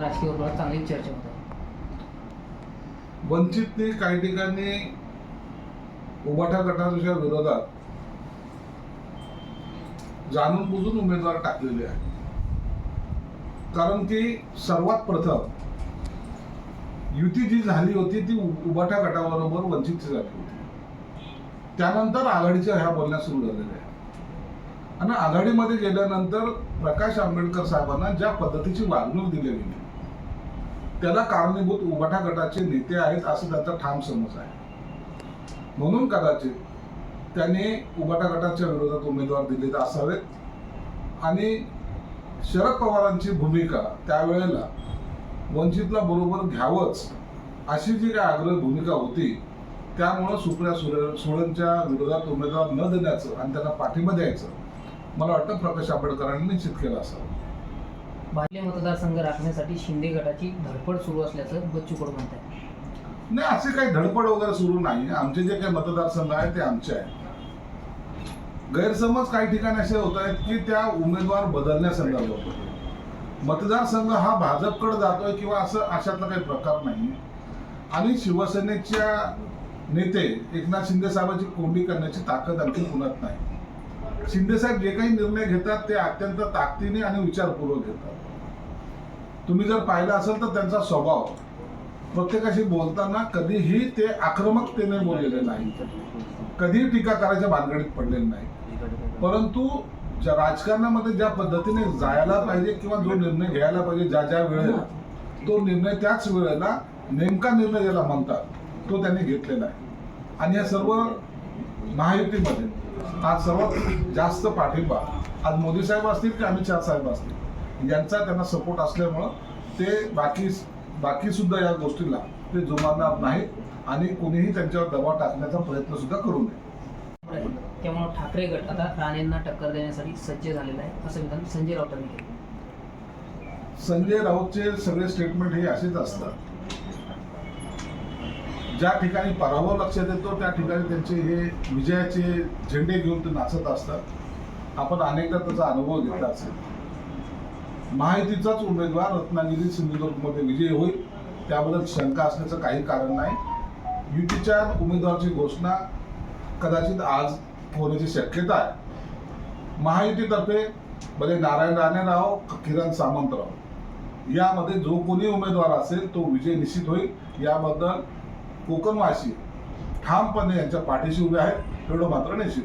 राजकीय वर्गात चांगली चर्चा होत. आहे वंचितने काही ठिकाणी उबाठा गटाच्या विरोधात जाणून बुजून उमेदवार टाकलेले आहे कारण की सर्वात प्रथम युती जी झाली होती ती उ- उबाठा गटाबरोबर वंचितची झाली होती. त्यानंतर आघाडीच्या ह्या बोलण्या सुरू झालेल्या आहे आणि आघाडीमध्ये गेल्यानंतर प्रकाश आंबेडकर साहेबांना ज्या पद्धतीची वागणूक दिली गेली त्याला कारणीभूत उबाठा गटाचे नेते आहेत असं त्यांचा ठाम समज आहे. म्हणून कदाचित त्यांनी उबाटा गटाच्या विरोधात उमेदवार दिलेले असावेत. आणि शरद पवारांची भूमिका त्यावेळेला वंचितला बरोबर घ्यावंच अशी जी काय आग्रह भूमिका होती त्यामुळं सुप्रिया सुरे सुळेंच्या विरोधात उमेदवार न देण्याचं आणि त्यांना पाठिंबा द्यायचं मला वाटतं प्रकाश आंबेडकरांनी निश्चित केलं असावं. बाल्य मतदारसंघ राखण्यासाठी शिंदे गटाची धडपड सुरू असल्याचं बच्चू कडू म्हणतात. नाही असे काही धडपड वगैरे सुरू नाही. आमचे जे काही मतदारसंघ आहेत ते आमचे आहेत. गैरसमज काही ठिकाणी असे होत आहेत की त्या उमेदवार बदलण्यासंदर्भात मतदारसंघ हा भाजपकडे जातोय किंवा असं अशातला काही प्रकार नाही. आणि शिवसेनेच्या नेते एकनाथ शिंदे साहेबांची कोंडी करण्याची ताकद आणखी कुणात नाही. शिंदे साहेब जे काही निर्णय घेतात ते अत्यंत ताकदीने आणि विचारपूर्वक घेतात. तुम्ही जर पाहिलं असेल तर त्यांचा स्वभाव प्रत्येकाशी बोलताना कधीही ते आक्रमकतेने बोललेले नाही कधीही टीका करायच्या भानगडीत पडलेले नाही परंतु ज्या राजकारणामध्ये ज्या पद्धतीने जायला पाहिजे किंवा जो निर्णय घ्यायला पाहिजे ज्या ज्या वेळेला तो निर्णय त्याच वेळेला नेमका निर्णय ज्याला म्हणतात तो त्यांनी घेतलेला आहे. आणि या सर्व महायुतीमध्ये आज सर्वात जास्त पाठिंबा आज मोदी साहेब असतील की अमित शहा साहेब असतील? यांचा त्यांना सपोर्ट असल्यामुळं ते बाकी बाकी सुद्धा या गोष्टीला ते जुमानणार नाहीत आणि कोणीही त्यांच्यावर दबाव टाकण्याचा प्रयत्न सुद्धा करू नये. त्यामुळे ठाकरे गट आता राणेंना टक्कर देण्यासाठी सज्ज झालेला आहे. असं विधान संजय राऊतांनी केलं. संजय राऊतचे सगळे स्टेटमेंट हे असेच असतात. ज्या ठिकाणी पराभव लक्षात येतो त्या ठिकाणी त्यांचे हे विजयाचे झेंडे घेऊन ते नाचत असतात. आपण अनेकदा त्याचा अनुभव घेतला असेल. महायुतीचाच उमेदवार रत्नागिरी सिंधुदुर्गमध्ये विजयी होईल त्याबद्दल शंका असण्याचं काही कारण नाही. युतीच्या उमेदवाराची घोषणा कदाचित आज होण्याची शक्यता आहे. महायुतीतर्फे भले नारायण राणे राव किरण सामंतराव यामध्ये जो कोणी उमेदवार असेल तो विजय निश्चित होईल. याबद्दल कोकणवासी ठामपणे यांच्या पाठीशी उभे आहेत एवढं मात्र निश्चित